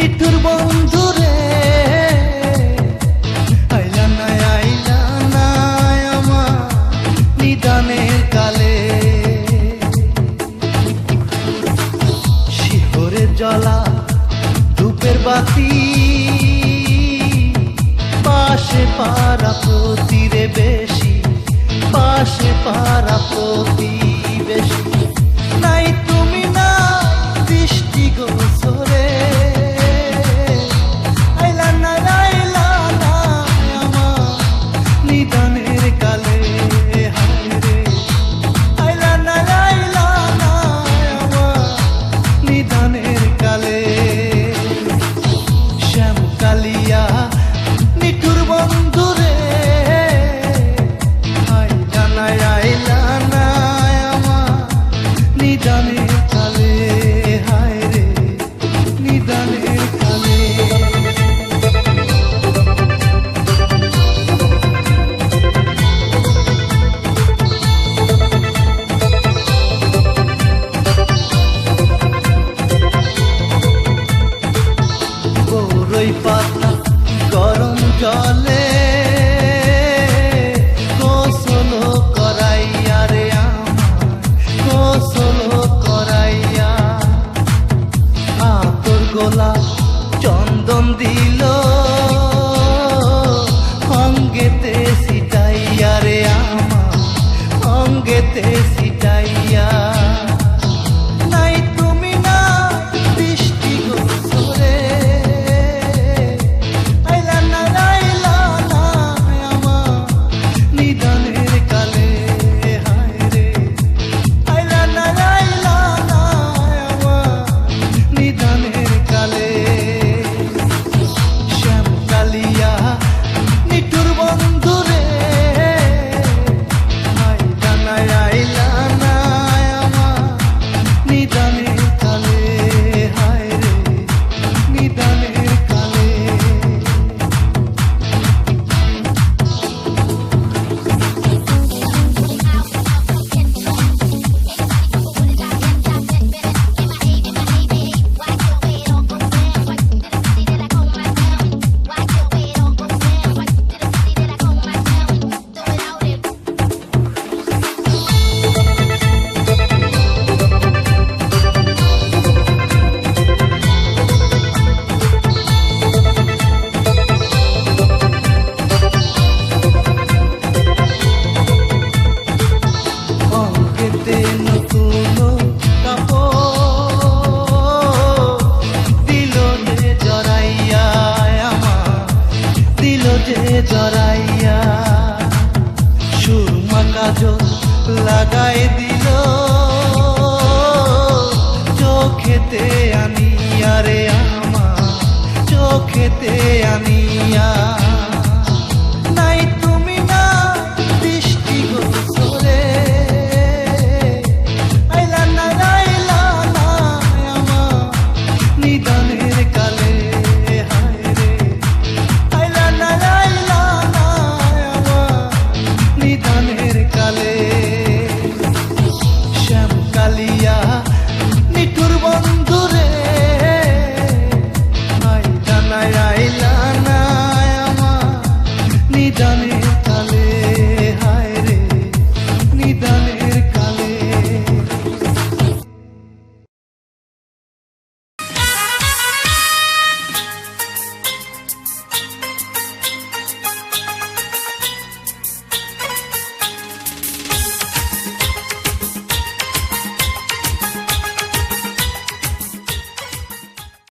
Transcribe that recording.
নিঠুর বন্ধু রে। আইলা না আইলা না আমার নিদানের কালে। শিহরে জলা ধূপের বাতি। পাশে পারা প্রতি রে বেশি, পাশে পারা প্রতি। dale. খেতে আনি